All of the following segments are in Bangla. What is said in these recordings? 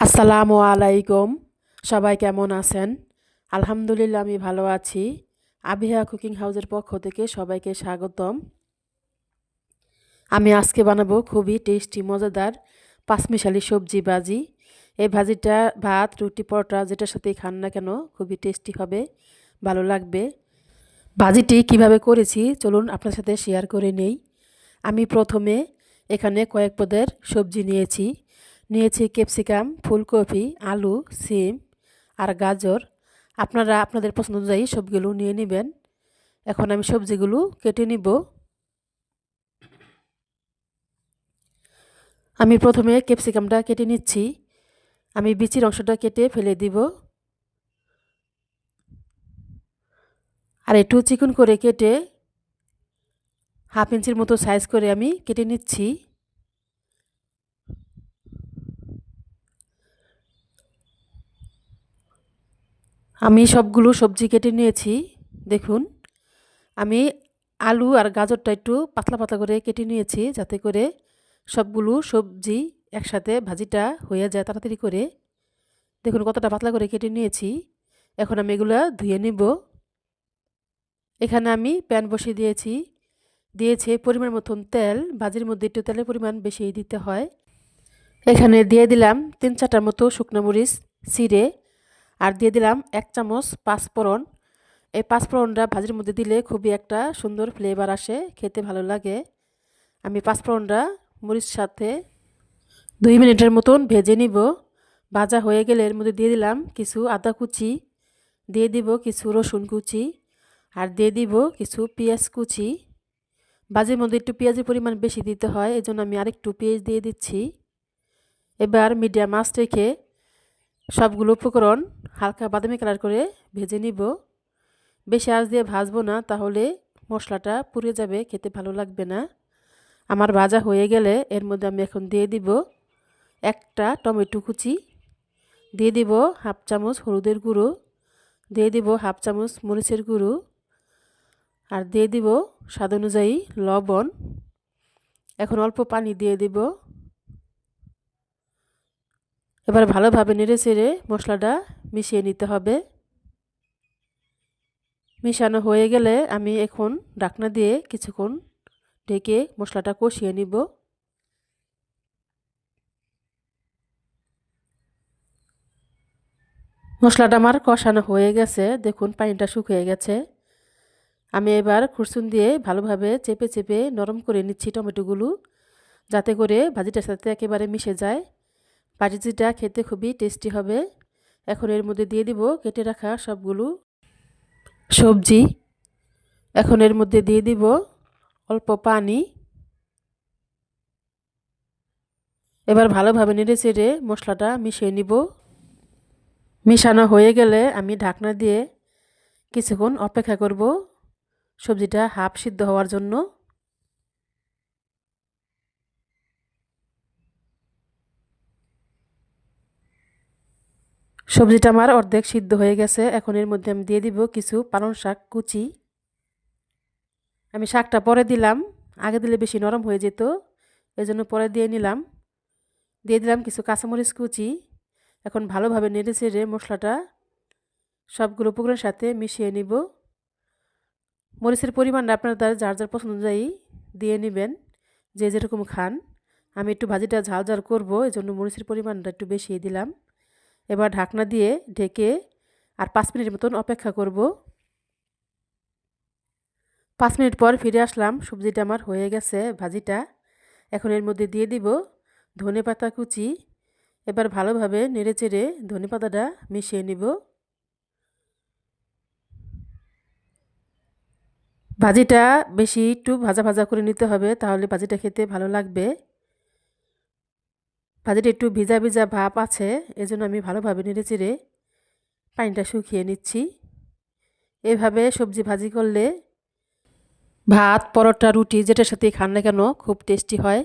আসসালামু আলাইকুম। সবাই কেমন আছেন? আলহামদুলিল্লাহ, আমি ভালো আছি। আবিহা কুকিং হাউসের পক্ষ থেকে সবাইকে স্বাগতম। আমি আজকে বানাবো খুবই টেস্টি, মজাদার পাঁচমিশালি সবজি ভাজি। এই ভাজিটা ভাত, রুটি, পরোটা যেটার সাথেই খান না কেন, খুবই টেস্টি হবে, ভালো লাগবে। ভাজিটি কীভাবে করেছি, চলুন আপনার সাথে শেয়ার করে নেই। আমি প্রথমে এখানে কয়েক পদের সবজি নিয়েছি। নিয়েছি ক্যাপসিকাম, ফুলকপি, আলু, সিম আর গাজর। আপনারা আপনাদের পছন্দ অনুযায়ী সবগুলো নিয়ে নেবেন। এখন আমি সবজিগুলো কেটে নিব। আমি প্রথমে ক্যাপসিকামটা কেটে নিচ্ছি। আমি বিচির অংশটা কেটে ফেলে দিব। আর একটু চিকন করে কেটে হাফ ইঞ্চির মতো সাইজ করে আমি কেটে নিচ্ছি। আমি সবগুলো সবজি কেটে নিয়েছি, দেখুন। আমি আলু আর গাজরটা একটু পাতলা পাতলা করে কেটে নিয়েছি, যাতে করে সবগুলো সবজি একসাথে ভাজিটা হয়ে যায় তাড়াতাড়ি করে। দেখুন কতটা পাতলা করে কেটে নিয়েছি। এখন আমি এগুলো ধুয়ে নিব। এখানে আমি প্যান বসিয়ে দিয়েছি। দিয়েছে পরিমাণ মতন তেল, ভাজির মধ্যে একটু তেলের পরিমাণ বেশি দিতে হয়। এখানে দিয়ে দিলাম তিন চারটার মতো শুকনো মরিচ, চিড়ে, আর দিয়ে দিলাম এক চামচ পাঁচফোড়ন। এই পাঁচফোড়নটা ভাজির মধ্যে দিলে খুবই একটা সুন্দর ফ্লেভার আসে, খেতে ভালো লাগে। আমি পাঁচফোড়নটা মরিচ সাথে দুই মিনিটের মতন ভেজে নিব। ভাজা হয়ে গেলে এর মধ্যে দিয়ে দিলাম কিছু আদা কুচি, দিয়ে দিব কিছু রসুন কুচি, আর দিয়ে দিব কিছু পেঁয়াজ কুচি। ভাজির মধ্যে একটু পেঁয়াজের পরিমাণ বেশি দিতে হয় এই আমি আরেকটু পেঁয়াজ দিয়ে দিচ্ছি। এবার মিডিয়াম মাছ রেখে সবগুলো উপকরণ হালকা বাদামি কালার করে ভেজে নিব। বেশি আঁচ দিয়ে ভাজবো না, তাহলে মশলাটা পুড়ে যাবে, খেতে ভালো লাগবে না। আমার ভাজা হয়ে গেলে এর মধ্যে আমি এখন দিয়ে দিব একটা টমেটো কুচি, দিয়ে দিব হাফ চামচ হলুদের গুঁড়ো, দিয়ে দিব হাফ চামচ মরিচের গুঁড়ো আর দিয়ে দিব স্বাদ অনুযায়ী লবণ। এখন অল্প পানি দিয়ে দিব। এবার ভালোভাবে নেড়ে চেড়ে মশলাটা মিশিয়ে নিতে হবে। মিশানো হয়ে গেলে আমি এখন ডাকনা দিয়ে কিছুক্ষণ ঢেকে মশলাটা কষিয়ে নিব। মশলাটা আমার কষানো হয়ে গেছে। দেখুন, পানিটা শুকিয়ে গেছে। আমি এবার খুরসুন দিয়ে ভালোভাবে চেপে চেপে নরম করে নিচ্ছি টমেটোগুলো, যাতে করে ভাজিটার সাথে একেবারে মিশে যায়। ভাজিটা খেতে খুবই টেস্টি হবে। এখন এর মধ্যে দিয়ে দিব কেটে রাখা সবগুলো সবজি। এখন এর মধ্যে দিয়ে দিব অল্প পানি। এবার ভালোভাবে নেড়ে চেড়ে মশলাটা মিশিয়ে নিব। মিশানো হয়ে গেলে আমি ঢাকনা দিয়ে কিছুক্ষণ অপেক্ষা করব। সবজিটা হাফ সিদ্ধ হওয়ার জন্য সবজিটা আমার অর্ধেক সিদ্ধ হয়ে গেছে। এখন এর মধ্যে আমি দিয়ে দিব কিছু পালং শাক কুচি। আমি শাকটা পরে দিলাম। আগে দিলে বেশি নরম হয়ে যেত এই জন্য পরে দিয়ে নিলাম। দিয়ে দিলাম কিছু কাঁচামরিচ কুচি। এখন ভালোভাবে নেড়ে চেড়ে মশলাটা সবগুলো উপকরণের সাথে মিশিয়ে নিব। মরিচের পরিমাণটা আপনার তার যার যার পছন্দ অনুযায়ী দিয়ে নেবেন। যে যেরকম খান। আমি একটু ভাজিটা ঝাল ঝাল করব এই জন্য মরিচের পরিমাণটা একটু বেশি দিলাম। এবার ঢাকনা দিয়ে ঢেকে আর পাঁচ মিনিট মতন অপেক্ষা করব। পাঁচ মিনিট পর ফিরে আসলাম, সবজিটা আমার হয়ে গেছে, ভাজিটা। এখন এর মধ্যে দিয়ে দিব ধনে পাতা কুচি। এবার ভালোভাবে নেড়ে চেড়ে ধনে পাতাটা মিশিয়ে নিব। ভাজিটা বেশি একটু ভাজা ভাজা করে নিতে হবে, তাহলে ভাজিটা খেতে ভালো লাগবে। ভাজিটা একটু ভিজা ভিজা ভাপ আছে, এজন্য আমি ভালোভাবে নেড়ে চেড়ে পানিটা শুকিয়ে নিচ্ছি। এভাবে সবজি ভাজি করলে ভাত, পরোটা, রুটি যেটার সাথে খান না কেন খুব টেস্টি হয়।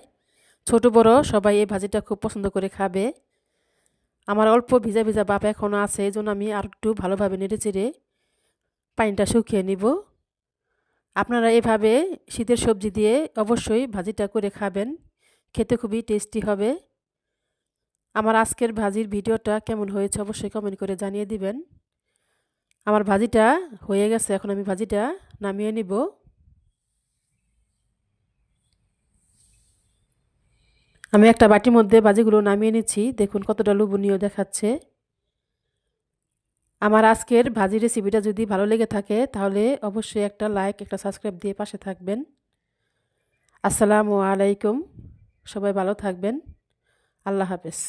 ছোট, বড় সবাই এই ভাজিটা খুব পছন্দ করে খাবে। আমার অল্প ভিজা ভিজা বাপ এখনও আছে এই জন্য আমি আর একটু ভালোভাবে নেড়ে চেড়ে পানিটা শুকিয়ে নিব। আপনারা এভাবে শীতের সবজি দিয়ে অবশ্যই ভাজিটা করে খাবেন। খেতে খুবই টেস্টি হবে। আমার আজকের ভাজির ভিডিওটা কেমন হয়েছে অবশ্যই কমেন্ট করে জানিয়ে দিবেন। আমার ভাজিটা হয়ে গেছে, এখন আমি ভাজিটা নামিয়ে নিব। আমি একটা বাটির মধ্যে ভাজিগুলো নামিয়ে নিচ্ছি। দেখুন কতটা লোভনীয় দেখাচ্ছে। আমার আজকের ভাজি রেসিপিটা যদি ভালো লেগে থাকে, তাহলে অবশ্যই একটা লাইক একটা সাবস্ক্রাইব দিয়ে পাশে থাকবেন। আসসালামু আলাইকুম। সবাই ভালো থাকবেন। আল্লাহ হাফেজ।